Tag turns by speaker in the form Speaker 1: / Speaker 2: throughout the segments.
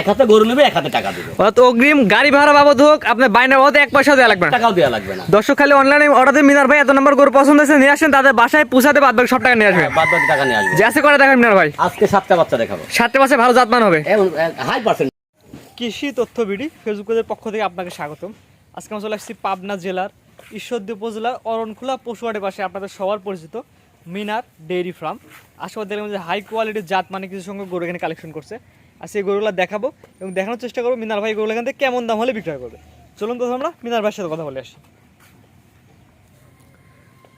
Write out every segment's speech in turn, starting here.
Speaker 1: এক হাতে গরু নেবে এক হাতে টাকা দেবে।
Speaker 2: অর্থাৎ অগ্রিম গাড়ি ভাড়া বাবদ হোক আপনার বাইনা বাবদ এক পয়সা দেওয়া লাগবে না।
Speaker 1: টাকাও দেওয়া লাগবে না।
Speaker 2: দর্শক খালি অনলাইনে অর্ডার দিয়ে মিনার ভাই এত নম্বর গরু পছন্দ হয়েছে নিয়ে আসেন তাদের বাসায় পৌঁছাতে বাদ বাকি সব টাকা নিয়ে আসবেন
Speaker 1: বাদ বাকি টাকা নিয়ে আসবে।
Speaker 2: যে আছে করে দেখেন মিনার ভাই।
Speaker 1: আজকে সাতটা বাচ্চা দেখাবো।
Speaker 2: সাতটা মাসে ভালো জাতমান হবে।
Speaker 1: হাই পার্সেন্ট
Speaker 2: কৃষি তথ্য বিডি ফেসবুক পেজের পক্ষ থেকে আপনাকে স্বাগতম। আজকে আমরা চলে আসছি পাবনা জেলার ঈশ্বরদী উপজেলার অরণখোলা পশুহাটের পাশে আপনাদের সবার পরিচিত মিনার ডেইরি ফার্ম। আশেপাশে দেখলাম যে হাই কোয়ালিটির জাত মানে কিছু সংখ্যক গরু এখানে কালেকশন করছে। আর সেই গরুগুলো দেখাবো এবং দেখানোর চেষ্টা করব মিনার ভাই গরুগুলো এখান থেকে কেমন দাম হলে বিক্রয় করবে। চলুন তো আমরা মিনার ভাইয়ের সাথে কথা বলে আসি।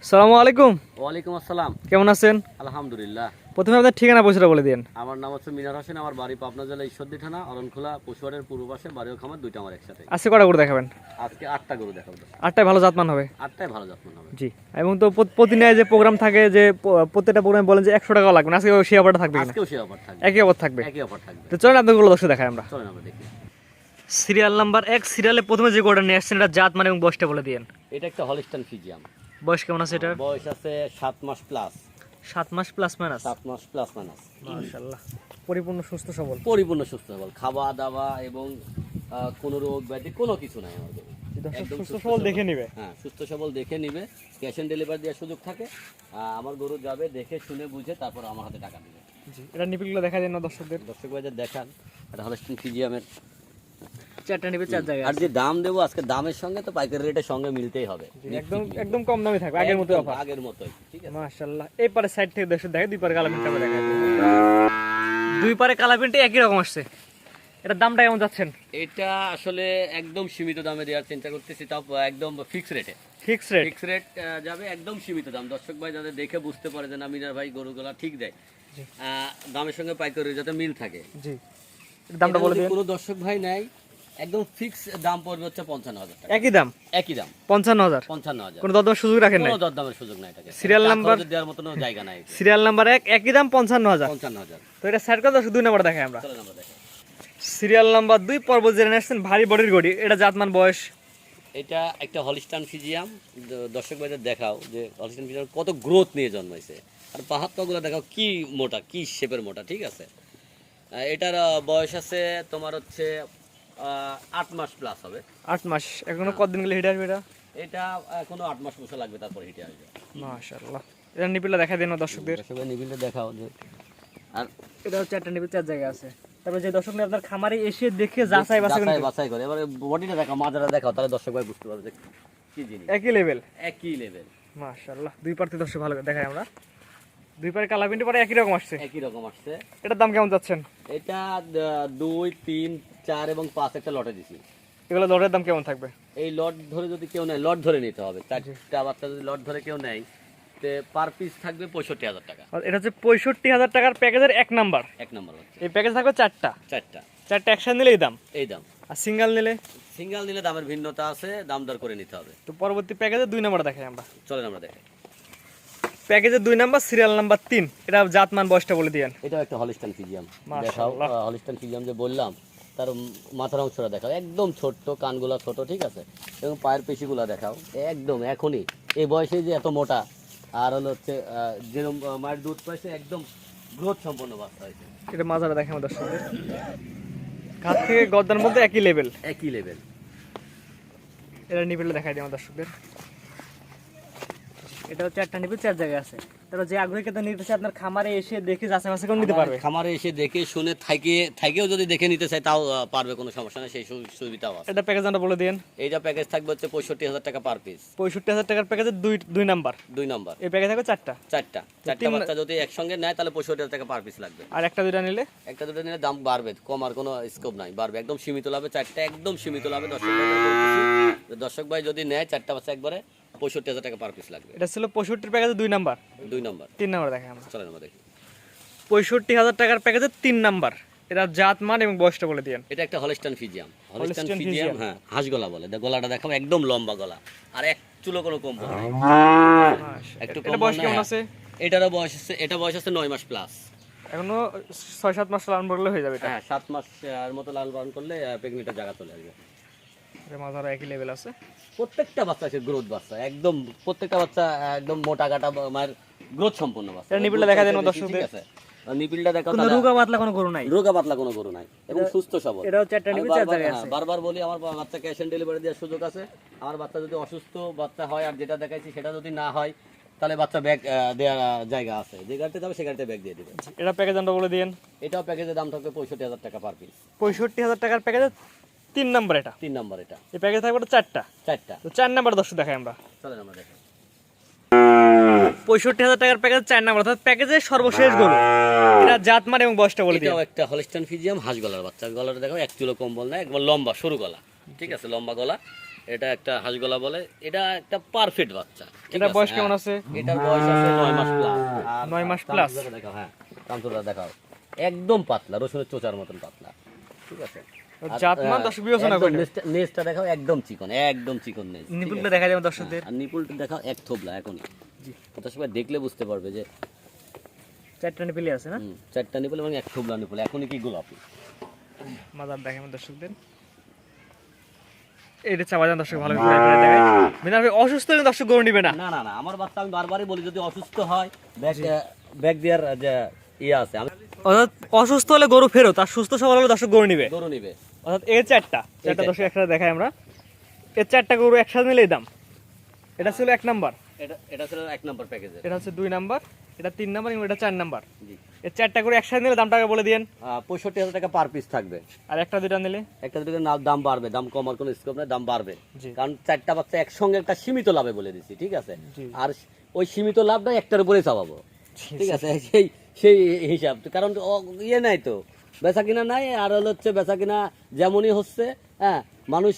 Speaker 2: সালামু আলাইকুম।
Speaker 1: ওয়ালাইকুম আসসালাম।
Speaker 2: কেমন আছেন?
Speaker 1: আলহামদুলিল্লাহ।
Speaker 2: প্রথমে আপনার ঠিকানা পয়সাটা বলে দিন।
Speaker 1: আমার নাম হচ্ছে মিনার হোসেন আমার বাড়ি পাবনা জেলা ঈশ্বরদী থানা অরণখোলা পশুহাটের পূর্ব পাশে বাড়ি ও খামার দুইটা আমার একসাথে।
Speaker 2: আজকে কটা গরু দেখাবেন?
Speaker 1: আজকে আটটা গরু দেখাবো।
Speaker 2: আটটায় ভালো জাতমান হবে?
Speaker 1: আটটাই ভালো যত্ন হবে।
Speaker 2: জি এবং তো প্রত- প্রতিদিনের যে প্রোগ্রাম থাকে যে প্রত্যেকটা প্রোগ্রামে বলেন যে একশো টাকা লাগবে না আজকে সেই অফারটা থাকবে
Speaker 1: আজকেও সে অফার থাকবে।
Speaker 2: একই অফার থাকবে?
Speaker 1: একই অফার থাকবে।
Speaker 2: তো চলেন আপনাদের দর্শক দেখাই আমরা।
Speaker 1: চলেন আমরা দেখি।
Speaker 2: সিরিয়াল নাম্বার এক সিরিয়ালে প্রথমে যে গোটা নিয়ে আসছেন এটা জাত মানে এবং বয়সটা বলে দিন।
Speaker 1: এটা একটা হলিস্টান ফিজিয়াম।
Speaker 2: বয়স কেমন আছে এটা
Speaker 1: বয়স আছে সাত মাস প্লাস
Speaker 2: সাত মাস প্লাস মাইনাস
Speaker 1: সাত মাস প্লাস মাইনাস
Speaker 2: মাশাআল্লাহ। পরিপূর্ণ সুস্থ সবল।
Speaker 1: পরিপূর্ণ সুস্থ সবল। খাওয়া দাওয়া এবং কোনো রোগ ব্যাধি কোনো কিছু নাই আমাদের।
Speaker 2: সুস্থ সবল। দেখে নিবে।
Speaker 1: হ্যাঁ সুস্থ সবল দেখে নিবে। ক্যাশ অন ডেলিভারি দেওয়ার সুযোগ থাকে। আমার গরু যাবে দেখে শুনে বুঝে তারপর আমার হাতে টাকা দিবে।
Speaker 2: জি এটা নিপিলগুলো দেখা যায় না দর্শকদের।
Speaker 1: দর্শক বাজার দেখান। এটা হলস্টিন ফিজিয়ামের
Speaker 2: চারটা নিবে চার জায়গায়
Speaker 1: আর যে দাম দেবো আজকে দামের সঙ্গে তো পাইকারি রেটের সঙ্গে মিলতেই হবে।
Speaker 2: একদম একদম কম দামে থাকবে আগের মতো
Speaker 1: আগের মতোই ঠিক আছে?
Speaker 2: মাশাআল্লাহ এই পারে সাইড থেকে দর্শক দেখে দুই পারে কালা প্রিন্টটা দেখা দুই পারে কালা প্রিন্টে একই রকম আসছে। এটার দামটা কেমন যাচ্ছেন
Speaker 1: এটা আসলে একদম সীমিত দামে দেওয়ার চিন্তা করতেছি তাও একদম ফিক্স রেটে
Speaker 2: ফিক্স রেট
Speaker 1: ফিক্স রেট যাবে একদম সীমিত দাম। দর্শক ভাই যাতে দেখে বুঝতে পারে যে না মিনার ভাই গরুগুলা ঠিক দেয় দামের সঙ্গে পাইকারি যাতে মিল থাকে।
Speaker 2: জি। দামটা বলে দিন।
Speaker 1: কোনো দর্শক ভাই নেয় একদম ফিক্স দাম পড়বে হচ্ছে পঞ্চান্ন হাজার টাকা।
Speaker 2: একই দাম?
Speaker 1: একই দাম।
Speaker 2: পঞ্চান্ন হাজার?
Speaker 1: পঞ্চান্ন হাজার।
Speaker 2: কোনো দরদামের সুযোগ রাখেন
Speaker 1: কোনো দরদামের সুযোগ নাই এটাকে।
Speaker 2: Number?
Speaker 1: খরচে দেওয়ার মতন জায়গা নাই
Speaker 2: সিরিয়াল নাম্বার এক একই দাম পঞ্চান্ন হাজার।
Speaker 1: পঞ্চান্ন হাজার।
Speaker 2: তো এটা করে দর্শক দুই নাম্বার দেখাই আমরা। সিরিয়াল নাম্বার দুই পর্ব জেনে আসছেন ভারী বডির গড়ি এটা জাতমান বয়স?
Speaker 1: এটা একটা হলিস্টান ফিজিয়াম দর্শক ভাইদের দেখাও যে হলিস্টান ফিজিয়াম কত গ্রোথ নিয়ে জন্মাইছে। আর পাহাড় পাগুলো দেখাও কি মোটা কি শেপের মোটা ঠিক আছে? এটার বয়স আছে তোমার হচ্ছে আট মাস প্লাস হবে।
Speaker 2: আট মাস। এখনও কতদিন গেলে হিট আসবে এটা?
Speaker 1: এটা এখনও আট মাস বসে লাগবে তারপর হিটে আসবে।
Speaker 2: মাশাআল্লাহ। এটা দেখা দিন দর্শকদের।
Speaker 1: দেখাও যে। আর
Speaker 2: এটা হচ্ছে একটা চার জায়গা আছে। তারপরে যে দর্শক আপনার খামারে এসে দেখে যাচাই বাছাই করে
Speaker 1: বাছাই করে। এবারে বডিটা দেখাও মাজারা দেখাও তাহলে দর্শক ভাই বুঝতে পারবে যে কি জিনিস।
Speaker 2: একই লেভেল
Speaker 1: একই লেভেল
Speaker 2: মাশাআল্লাহ। দুই পার্টি দর্শক ভালো করে দেখাই আমরা। দুই পারে কালা প্রিন্টে পরে একই রকম আসছে।
Speaker 1: একই রকম আসছে।
Speaker 2: এটার দাম কেমন যাচ্ছেন
Speaker 1: এটা দুই তিন চার এবং পাঁচ একটা লটে দিছি।
Speaker 2: এগুলো লটের দাম কেমন থাকবে?
Speaker 1: এই লট ধরে যদি কেউ নেয় লট ধরে নিতে হবে। চারটা বাচ্চা যদি লট ধরে কেউ নেয় তে পার পিস থাকবে পঁয়ষট্টি হাজার টাকা।
Speaker 2: আর এটা হচ্ছে পঁয়ষট্টি হাজার টাকার প্যাকেজের এক নাম্বার।
Speaker 1: এক নম্বর
Speaker 2: এই প্যাকেজ থাকবে চারটা।
Speaker 1: চারটা।
Speaker 2: চারটা একসাথে নিলে এই দাম?
Speaker 1: এই দাম।
Speaker 2: আর সিঙ্গেল নিলে?
Speaker 1: সিঙ্গেল নিলে দামের ভিন্নতা আছে দাম দর করে নিতে হবে।
Speaker 2: তো পরবর্তী প্যাকেজে দুই নাম্বার দেখাই আমরা।
Speaker 1: চলেন আমরা দেখি
Speaker 2: প্যাকেজের দুই নাম্বার সিরিয়াল নাম্বার তিন। এটা জাতমান বয়সটা বলে দিয়েন।
Speaker 1: এটাও একটা হলিস্টান ফিজিয়াম দেখাও। হলিস্টান ফিজিয়াম যে বললাম তার মাথার অংশটা দেখাও। একদম ছোট্ট কানগুলা ছোট ঠিক আছে? এবং পায়ের পেশিগুলা দেখাও। একদম এখনই। এই বয়সে যে এত মোটা আর হলো হচ্ছে যেরকম মায়ের দুধ পাইছে একদম গ্রোথ সম্পন্ন বাচ্চা হয়েছে।
Speaker 2: এটা মাজারা দেখে আমাদের সাথে ঘাট থেকে গদ্দার মধ্যে একই লেভেল
Speaker 1: একই লেভেল
Speaker 2: এটা নিবিলে দেখাই দিই আমাদের দর্শকদের। এটা হচ্ছে একটা নিবিল চার জায়গায় আছে। তারপর যে আগ্রহী কেতা নিতে চায় আপনার খামারে এসে দেখে যাচাই বাছাই করে নিতে পারবে।
Speaker 1: খামারে এসে দেখে শুনে থাকে থাকেও যদি দেখে নিতে চায় তাও পারবে কোনো সমস্যা নেই সেই সুবিধাও আছে।
Speaker 2: এটা প্যাকেজ আমরা বলে দিন
Speaker 1: এইটা প্যাকেজ থাকবে হচ্ছে পঁয়ষট্টি হাজার টাকা পার পিস
Speaker 2: পঁয়ষট্টি হাজার টাকার প্যাকেজের দুই দুই নাম্বার।
Speaker 1: দুই নাম্বার।
Speaker 2: এই প্যাকেজ থাকবে চারটা।
Speaker 1: চারটা। চারটা বাচ্চা যদি একসঙ্গে নেয় তাহলে পঁয়ষট্টি হাজার টাকা পার পিস লাগবে।
Speaker 2: আর একটা দুইটা নিলে?
Speaker 1: একটা দুটো নিলে দাম বাড়বে কমার কোনো স্কোপ নাই বাড়বে। একদম সীমিত লাভে চারটা একদম সীমিত লাভে দর্শক ভাই দর্শক ভাই যদি নেয় চারটা বাচ্চা একবারে পঁয়ষট্টি হাজার টাকা পার পিস লাগবে।
Speaker 2: এটা ছিল পঁয়ষট্টির প্যাকেজের দুই নাম্বার?
Speaker 1: দুই নম্বর।
Speaker 2: তিন নাম্বার দেখাই আমরা।
Speaker 1: চলেন আমরা দেখি।
Speaker 2: পঁয়ষট্টি হাজার টাকার প্যাকেজের তিন নাম্বার। এটা জাত মান এবং বয়সটা বলে দিয়েন।
Speaker 1: এটা একটা হলিস্টান ফিজিয়াম হলিস্টান ফিজিয়াম হ্যাঁ হাঁস গলা বলে গলাটা দেখাবো একদম লম্বা গলা। আর এক চুলো কোনো কম একটু
Speaker 2: এটা বয়স কেমন
Speaker 1: হ্যাঁ।
Speaker 2: আছে?
Speaker 1: এটারও বয়স আছে এটা বয়স আছে নয় মাস প্লাস
Speaker 2: এখনও ছয় সাত মাস লালন করলে হয়ে যাবে এটা।
Speaker 1: হ্যাঁ সাত মাস আর মতো লাল পালন করলে প্রেগনেন্টের জায়গা চলে আসবে।
Speaker 2: এটা মাথার একই লেভেল আছে।
Speaker 1: প্রত্যেকটা বাচ্চা আছে গ্রোথ বাচ্চা। একদম প্রত্যেকটা বাচ্চা একদম মোটা কাটা মায়ের গ্রোথ সম্পূর্ণ বাচ্চা।
Speaker 2: এটা নিবিড়টা দেখা দেন দর্শকদের।
Speaker 1: ঠিক আছে। নিপিলটা দেখাও
Speaker 2: কোনো রোগা পাতলা কোনো গরু নাই।
Speaker 1: রোগা পাতলা কোনো গরু নাই এবং সুস্থ সবল।
Speaker 2: এটাও চারটা
Speaker 1: আমি
Speaker 2: নিবে চার জায়গায়
Speaker 1: হ্যাঁ,
Speaker 2: আছে।
Speaker 1: বারবার বলি আমার বাচ্চা ক্যাশ অন ডেলিভারি দেওয়ার সুযোগ আছে। আমার বাচ্চা যদি অসুস্থ বাচ্চা হয় আর যেটা দেখাইছি সেটা যদি না হয় তাহলে বাচ্চা ব্যাগ দেওয়ার জায়গা আছে। যে গাড়িতে যাবে সে গাড়িতে ব্যাগ দিয়ে দিবে।
Speaker 2: এটা প্যাকেজ দামটা বলে দিন
Speaker 1: এটাও প্যাকেজের দাম থাকবে পঁয়ষট্টি হাজার টাকা পার পিস
Speaker 2: পঁয়ষট্টি হাজার টাকার প্যাকেজে তিন নাম্বার এটা।
Speaker 1: তিন নম্বর এটা।
Speaker 2: এই প্যাকেজ থাকবে চারটা।
Speaker 1: চারটা।
Speaker 2: তো চার নাম্বার দর্শক দেখাই আমরা।
Speaker 1: চলেন আমরা দেখি।
Speaker 2: পঁয়ষট্টি হাজার টাকার প্যাকেজ চার নাম্বার। অর্থাৎ প্যাকেজের সর্বশেষ গরু। এটা জাতমান এবং বয়সটা বলে
Speaker 1: এটাও একটা হলিস্টান ফিজিয়াম হাঁস গলার বাচ্চা। গলাটা দেখো এক চুলো কম্বল না একবার লম্বা সরু গলা। ঠিক আছে লম্বা গলা। এটা একটা হাঁস গলা বলে। এটা একটা পারফেক্ট বাচ্চা।
Speaker 2: এটা বয়স কেমন
Speaker 1: হ্যাঁ।
Speaker 2: আছে?
Speaker 1: এটার বয়স আছে নয় মাস প্লাস
Speaker 2: নয় মাস?
Speaker 1: দেখাও হ্যাঁ। কামচুরটা দেখাও। একদম পাতলা রসুনের চোচার মতন পাতলা। ঠিক আছে।
Speaker 2: জাতমান দর্শক বিবেচনা করে
Speaker 1: নেজটা- নেজটা দেখাও একদম চিকন একদম চিকন নেজ
Speaker 2: নিপুলটা দেখা যাবে দর্শকদের।
Speaker 1: আর নিপুলটা দেখাও এক থোবলা এখন ওটা সবাই দেখলে বুঝতে পারবে যে
Speaker 2: চারটা নিপিলে আছে না?
Speaker 1: চারটা নিপুল এবং এক থোবলা নিপুল এখনই কি গোলাপি?
Speaker 2: মাদার দেখে আমার দর্শকদের। এটা চাপা যান দর্শক ভালো করে করে দেখায়। মিনার ভাই অসুস্থ হলে দর্শক গরু নিবে না।
Speaker 1: না না না আমার বাচ্চা আমি বারবারই বলি যদি অসুস্থ হয় ব্যাগ ব্যাগ দেওয়ার যে ইয়ে আছে আমি
Speaker 2: অর্থাৎ অসুস্থ হলে গরু ফেরত আর সুস্থ সবল হলে দর্শক গরু নিবে।
Speaker 1: গরু নিবে।
Speaker 2: অর্থাৎ এর চারটা চারটা। দর্শক একসাথে দেখাই আমরা। এর চারটা গরু একসাথে নিলে এই দাম। এটা ছিল এক নাম্বার।
Speaker 1: এটা এটা ছিল এক নম্বর প্যাকেজের।
Speaker 2: এটা হচ্ছে দুই নাম্বার এটা তিন নাম্বার এবং এটা চার নাম্বার। এর চারটা গরু একসাথে নিলে দামটা বলে দিন
Speaker 1: পঁয়ষট্টি হাজার টাকা পার পিস থাকবে।
Speaker 2: আর একটা দুইটা নিলে?
Speaker 1: একটা দুটো দাম বাড়বে। দাম কমার কোনো স্কোপ নেই দাম বাড়বে। কারণ চারটা বাচ্চা একসঙ্গে একটা সীমিত লাভে বলে দিচ্ছি ঠিক আছে? আর ওই সীমিত লাভটা একটার উপরেই চাপাবো। ঠিক আছে সেই সেই হিসাব। কারণ ইয়ে নাই তো বেচা কিনা নাই আর হলো হচ্ছে বেচা কিনা যেমনই হচ্ছে হ্যাঁ মানুষ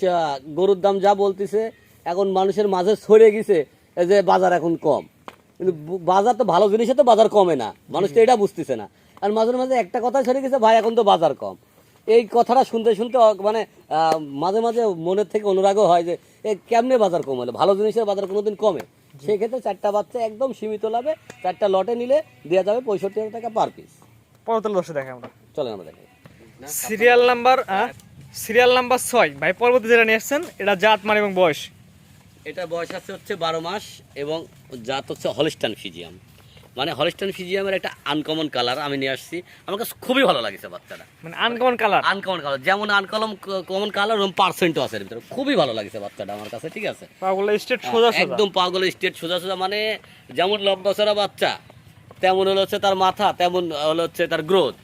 Speaker 1: গরুর দাম যা বলতেছে এখন মানুষের মাঝে ছড়ে গেছে যে বাজার এখন কম। কিন্তু বাজার তো ভালো জিনিসে তো বাজার কমে না মানুষ তো এটা বুঝতেছে না। আর মাঝে মাঝে একটা কথা সরে গেছে ভাই এখন তো বাজার কম। এই কথাটা শুনতে শুনতে মানে মাঝে মাঝে মনের থেকে অনুরাগও হয় যে এ কেমনে বাজার কম হলো ভালো জিনিসের বাজার কোনোদিন কমে? সেই ক্ষেত্রে চারটা বাচ্চা একদম সীমিত লাভে চারটা লটে নিলে দেওয়া যাবে পঁয়ষট্টি হাজার টাকা পার পিস
Speaker 2: পরতল দশে দেখাই আমরা।
Speaker 1: চলেন আমরা দেখি
Speaker 2: সিরিয়াল নাম্বার সিরিয়াল নাম্বার ছয়। ভাই পরবর্তী যেটা নিয়ে আসছেন এটা জাত মান এবং বয়স?
Speaker 1: এটা বয়স আছে হচ্ছে বারো মাস এবং জাত হচ্ছে হলিস্টান ফিজিয়াম। মানে হলিস্টান ফিজিয়ামের একটা আনকমন কালার আমি নিয়ে আসছি। আমার কাছে খুবই ভালো লাগছে বাচ্চাটা।
Speaker 2: মানে আনকমন কালার
Speaker 1: আনকমন কালার যেমন আনকমন কমন কালার এবং পার্সেন্টও আছে ভিতরে। খুবই ভালো লাগছে বাচ্চাটা আমার কাছে ঠিক আছে?
Speaker 2: পাগুলো স্টেট সোজা সোজা।
Speaker 1: একদম পাগল স্টেট সোজা সোজা। মানে যেমন লম্বা চড়া বাচ্চা তেমন হলো হচ্ছে তার মাথা তেমন হলো হচ্ছে তার গ্রোথ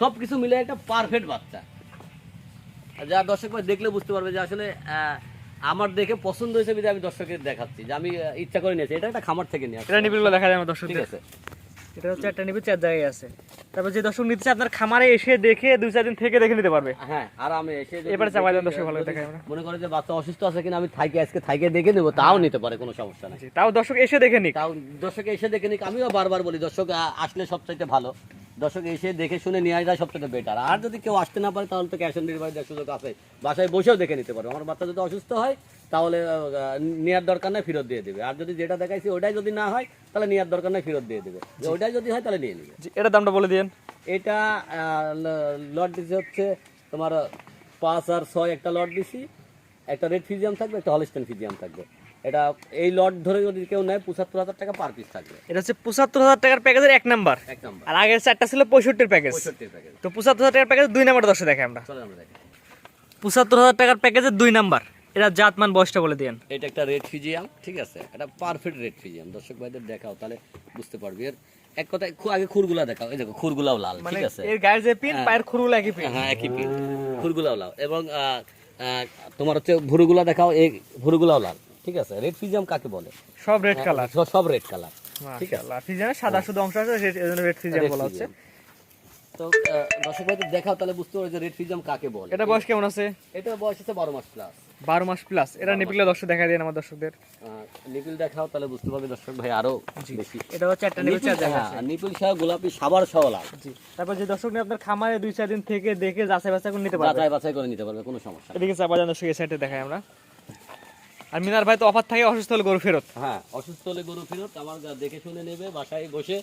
Speaker 1: সব কিছু মিলে একটা পারফেক্ট বাচ্চা। যা দর্শক দেখলে বুঝতে পারবে যে আসলে আহ, আমার দেখে পছন্দ হয়েছে বিধে আমি দর্শকের দেখাচ্ছি যে আমি ইচ্ছা করে নিয়েছি। এটা একটা খামার থেকে নিয়ে।
Speaker 2: এটা নিবিলগুলো দেখা যায় আমার
Speaker 1: ঠিক
Speaker 2: দর্শকদের
Speaker 1: আছে।
Speaker 2: এটা হচ্ছে একটা নিবি চার জায়গায় আছে। তারপর যে দর্শক নিতে আপনার খামারে এসে দেখে দুই চার দিন থেকে দেখে নিতে পারবে।
Speaker 1: হ্যাঁ আর আমি এসে
Speaker 2: এবারে চাপাই দেন দর্শক ভালো দেখাই আমরা।
Speaker 1: মনে করে যে বাচ্চা অসুস্থ আছে কিনা আমি থাইকে আজকে থাইকে দেখে নেব তাও নিতে পারে কোনো সমস্যা নাই।
Speaker 2: তাও দর্শক এসে দেখে নিক।
Speaker 1: তাও দর্শক এসে দেখে নিক আমিও বারবার বলি দর্শক আসলে সবচাইতে ভালো। দর্শক এসে দেখে শুনে নিয়ে আসা সবচেয়ে বেটার আর যদি কেউ আসতে না পারে তাহলে তো ক্যাশ অন ডেলিভারি দেওয়ার সুযোগ আছে। বাসায় বসেও দেখে নিতে পারবে আমার বাচ্চা যদি অসুস্থ হয় তাহলে নেওয়ার দরকার নাই ফেরত দিয়ে দেবে। আর যদি যেটা দেখাইছি ওটাই যদি না হয় তাহলে নেওয়ার দরকার নাই ফেরত দিয়ে দেবে। যে ওটাই যদি হয় তাহলে নিয়ে নেবে।
Speaker 2: এটা দামটা বলে দিন
Speaker 1: এটা লট দিছি হচ্ছে তোমার পাঁচ আর ছয় একটা লট দিছি। একটা রেড ফিজিয়াম থাকবে একটা হলিস্টান ফিজিয়াম থাকবে। এটা এই লট ধরে যদি কেউ নেয় পঁচাত্তর হাজার টাকা পার পিস থাকবে।
Speaker 2: এটা হচ্ছে পঁচাত্তর হাজার টাকার প্যাকেজের এক নাম্বার
Speaker 1: এক নম্বর
Speaker 2: আর আগের চারটা ছিল পঁয়ষট্টির প্যাকেজ
Speaker 1: প্যাকেজ
Speaker 2: তো পঁচাত্তর হাজার টাকার প্যাকেজ দুই নাম্বার দর্শক দেখে আমরা। পঁচাত্তর হাজার টাকার প্যাকেজের দুই নাম্বার এটা জাতমান বয়সটা বলে দিন
Speaker 1: এটা একটা রেড ফিজিয়াম ঠিক আছে? এটা পারফেক্ট রেড ফিজিয়াম দর্শক ভাইদের দেখাও তাহলে বুঝতে পারবি। এর এক কথায় আগে খুরগুলা দেখাও। এই দেখো খুরগুলাও লাল
Speaker 2: মানে
Speaker 1: ঠিক আছে?
Speaker 2: এর গায়ের যে পিন
Speaker 1: হ্যাঁ।
Speaker 2: পায়ের খুরুল একই পিন
Speaker 1: হ্যাঁ একই পিন খুরগুলাও লাল। এবং তোমার হচ্ছে ভুরুগুলা দেখাও এই ভুরুগুলাও লাল। ঠিক আছে? রেড ফিজিয়াম কাকে বলে?
Speaker 2: সব রেড কালার
Speaker 1: সব- সব রেড কালার ঠিক আছে?
Speaker 2: ফিজিয়ান সাদা শুধু অংশ আছে এজন্য রেড
Speaker 1: Red
Speaker 2: বলা হচ্ছে।
Speaker 1: তো দর্শক ভাইদের দেখাও তাহলে বুঝতে পারবে যে রেড ফিজিয়াম কাকে বলে।
Speaker 2: এটা বয়স কেমন আছে?
Speaker 1: এটা বয়স আছে বারো মাস প্লাস
Speaker 2: বারো মাস প্লাস এটা নিপিলে দর্শক দেখা দেন আমার দর্শকদের।
Speaker 1: নিপিল দেখাও তাহলে বুঝতে পারবে দর্শক ভাই আরও বেশি।
Speaker 2: এটা হচ্ছে একটা নিপিল চার জায়গা আছে
Speaker 1: হ্যাঁ, নিপিল সহ গোলাপি সাবার সহ লাল।
Speaker 2: জি। তারপর যে দর্শক নিয়ে আপনার খামারে দুই চার দিন থেকে দেখে যাচাই বাছাই করে নিতে পারবে।
Speaker 1: যাচাই বাছাই করে নিতে পারবে কোনো সমস্যা।
Speaker 2: এদিকে চাপা যান দর্শক এই সাইডে দেখাই আমরা। আর মিনার ভাই তো অফার থাকে অসুস্থ হলে গরু ফেরত।
Speaker 1: হ্যাঁ অসুস্থ হলে গরু ফেরত আমার দেখে শুনে নেবে বাসায় বসে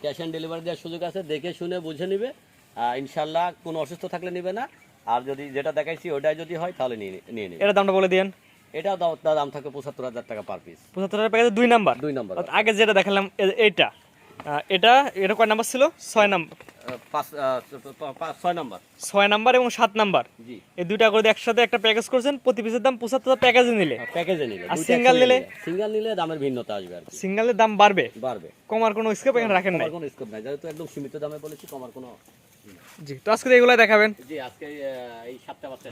Speaker 1: ক্যাশ অন ডেলিভারি দেওয়ার সুযোগ আছে দেখে শুনে বুঝে নেবে। ইনশাল্লাহ কোনো অসুস্থ থাকলে নেবে না আর যদি যেটা দেখাইছি ওটাই যদি হয় তাহলে নিয়ে নিয়ে নেবে।
Speaker 2: এটা দামটা বলে দিন
Speaker 1: এটা দাম- দাম থাকবে পঁচাত্তর হাজার টাকা পার পিস
Speaker 2: পঁচাত্তর হাজার প্যাকেজের দুই নাম্বার
Speaker 1: দুই নাম্বার
Speaker 2: আগে যেটা দেখালাম এইটা। এটা এটা কয় নাম্বার ছিল? ছয় নাম্বার।
Speaker 1: আহ, পাঁচ আহ, পা- পা- ছয় নাম্বার।
Speaker 2: ছয় নাম্বার এবং সাত নাম্বার। এই দুইটা করে একসাথে একটা প্যাকেজ করছেন প্রতি পিসের দাম পঁচাত্তর প্যাকেজে নিলে।
Speaker 1: প্যাকেজে নিলে।
Speaker 2: আর single নিলে?
Speaker 1: সিঙ্গেল নিলে দামের ভিন্নতা আসবে আর
Speaker 2: সিঙ্গেলের দাম বাড়বে?
Speaker 1: বাড়বে।
Speaker 2: কমার কোনো স্কেপ এখানে রাখেন নাই?
Speaker 1: কমার কোনো স্কোপ নাই। যেহেতু একদম সীমিত দামে বলেছি কমার কোনো
Speaker 2: জি তো আজকে এগুলো দেখাবেন।
Speaker 1: জি আজকে এই সাতটা বাচ্চা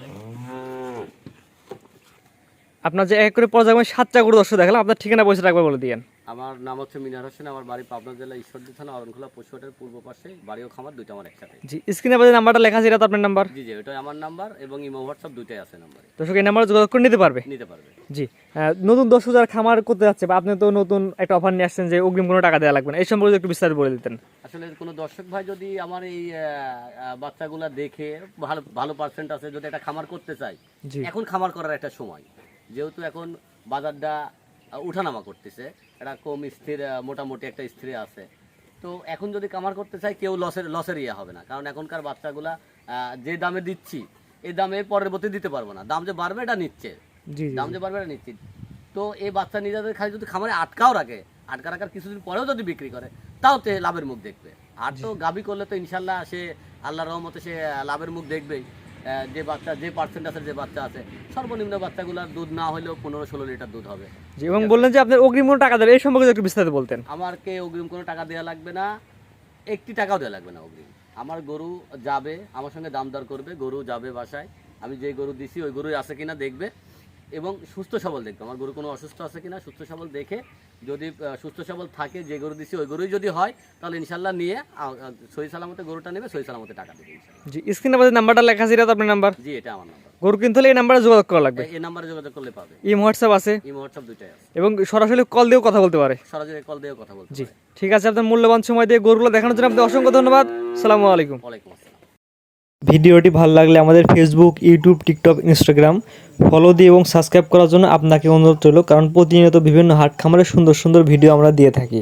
Speaker 2: আপনার যে এক করে পর্যায়ক্রমে সাতটা গরু দর্শক দেখালাম। আপনার ঠিকানা পয়সা রাখবে বলে দিয়েন।
Speaker 1: আমার নাম হচ্ছে মিনার হোসেন আমার বাড়ি পাবনা জেলা ঈশ্বরদী থানা অরণখোলা পশুহাটের পূর্ব পাশে বাড়ি ও খামার দুইটা আমার একসাথে।
Speaker 2: জি স্ক্রিনে যে নাম্বারটা লেখা আছে এটা তো আপনার নাম্বার?
Speaker 1: জি জি ওটাই আমার নাম্বার এবং ইমো হোয়াটসঅ্যাপ দুইটাই আছে নাম্বারে।
Speaker 2: দর্শক এই নাম্বারে যোগাযোগ করে নিতে পারবে?
Speaker 1: নিতে পারবে।
Speaker 2: জি নতুন দর্শক যারা খামার করতে যাচ্ছে বা আপনি তো নতুন একটা অফার নিয়ে আসছেন যে অগ্রিম কোনো টাকা দেওয়া লাগবে না এই সম্পর্কে একটু বিস্তারিত বলে দিতেন।
Speaker 1: আসলে কোনো দর্শক ভাই যদি আমার এই বাচ্চাগুলা দেখে ভালো ভালো পার্সেন্ট আছে যদি একটা খামার করতে চাই এখন খামার করার একটা সময়। যেহেতু এখন বাজারটা উঠানামা করতেছে। একটা কম স্থির মোটামুটি একটা স্থির আছে। তো এখন যদি খামার করতে চাই কেউ লসের লসের ইয়ে হবে না। কারণ এখনকার বাচ্চাগুলা যে দামে দিচ্ছি এই দামে পরবর্তী দিতে পারব না। দাম যে বাড়বে এটা নিচ্ছে। দাম যে বাড়বে এটা নিচ্ছে। তো এই বাচ্চা নিজেদের খালি যদি খামারে আটকাও রাখে আটকা রাখার কিছুদিন পরেও যদি বিক্রি করে তাও তে লাভের মুখ দেখবে। আর তো গাবি করলে তো ইনশাল্লাহ সে আল্লাহ রহমতে সে লাভের মুখ দেখবেই। যে বাচ্চা যে পার্সেন্ট আছে যে বাচ্চা আছে সর্বনিম্ন বাচ্চাগুলোর দুধ না হলেও পনেরো ষোলো লিটার দুধ হবে।
Speaker 2: এবং বললেন যে আপনার অগ্রিম কোনো টাকা দেবে এই সম্পর্কে একটু বিস্তারিত বলতেন।
Speaker 1: আমারকে অগ্রিম কোনো টাকা দেওয়া লাগবে না। একটি টাকাও দেওয়া লাগবে না অগ্রিম। আমার গরু যাবে আমার সঙ্গে দাম দর করবে গরু যাবে বাসায়। আমি যে গরু দিছি ওই গরুই আছে কিনা দেখবে। এবং সুস্থ সবল দেখবে। আমার গরু কোনো অসুস্থ আছে কিনা সুস্থ সবল দেখে যদি সুস্থ সবল থাকে যে গরু দিছি ওই গরুই যদি হয় তাহলে ইনশাল্লাহ নিয়ে সহি সালামতে গরুটা নেবে সহি সালামতে টাকা দেবে
Speaker 2: জি স্ক্রিনে যে নাম্বারটা লেখা আছে এটা আপনার নাম্বার?
Speaker 1: জি এটা আমার নাম্বার।
Speaker 2: গরু কিনতে হলে এই নাম্বারে যোগাযোগ করা লাগবে।
Speaker 1: এই নাম্বারে যোগাযোগ করলে পাবে।
Speaker 2: ইম হোয়াটসঅ্যাপ আছে?
Speaker 1: ইমো হোয়াটসঅ্যাপ দুইটাই আছে।
Speaker 2: এবং সরাসরি কল দিয়েও কথা বলতে পারে।
Speaker 1: সরাসরি কল দিয়েও কথা বলতে
Speaker 2: জি ঠিক আছে আপনার মূল্যবান সময় দিয়ে গরুগুলো দেখানোর জন্য আপনাকে অসংখ্য ধন্যবাদ। সালামু আলাইকুম।
Speaker 1: ওয়ালাইকুম আসসালাম।
Speaker 2: ভিডিওটি ভালো লাগলে আমাদের Facebook YouTube TikTok Instagram follow দিয়ে এবং সাবস্ক্রাইব করার জন্য আপনাকে অনুরোধ রইল, কারণ প্রতিনিয়ত বিভিন্ন হাট খামারের সুন্দর সুন্দর ভিডিও আমরা দিয়ে থাকি।